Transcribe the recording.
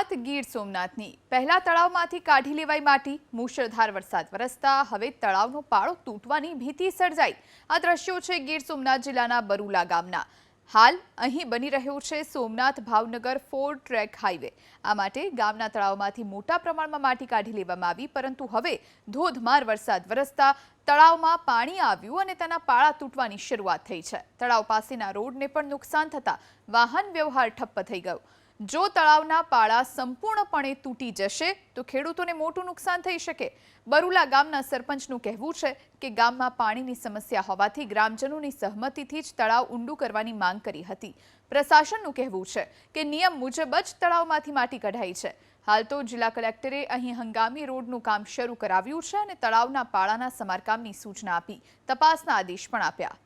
વાત ગીર સોમનાથની. પહેલા તળાવમાંથી કાઢી લેવાઈ માટી, મુશળધાર વરસાદ વરસતા હવે તળાવનો પાળો તૂટવાની ભીતિ સર્જાઈ. આ દ્રશ્યો છે ગીર સોમનાથ જિલ્લાના બરુલા ગામના. હાલ અહીં બની રહ્યો છે Somnath Bhavnagar four track highway. આ માટે ગામના તળાવમાંથી મોટા પ્રમાણમાં માટી કાઢી લેવામાં આવી, પરંતુ હવે ધોધમાર વરસાદ વરસતા તળાવમાં પાણી આવ્યું અને તેના પાળા તૂટવાની શરૂઆત થઈ છે. તળાવ પાસેના રોડને પણ નુકસાન થતા વાહન વ્યવહાર ઠપ્પ થઈ ગયો. જો તળાવના પાળા સંપૂર્ણપણે તૂટી જશે, તો ખેડૂતોને મોટું નુકસાન થઈ શકે. બરુલા ગામના સરપંચનું કહેવું છે કે ગામમાં પાણીની સમસ્યા હોવાથી ગ્રામજનોની સહમતિથી જ તળાવ ઊંડું કરવાની માંગ કરી હતી. પ્રશાસનનું કહેવું છે કે નિયમ મુજબ જ તળાવમાંથી માટી કઢાઈ છે. હાલ તો જિલ્લા કલેક્ટરે અહીં હંગામી રોડનું કામ શરૂ કરાવ્યું છે અને તળાવના પાળાના સમારકામની સૂચના આપી તપાસના આદેશ પણ આપ્યા.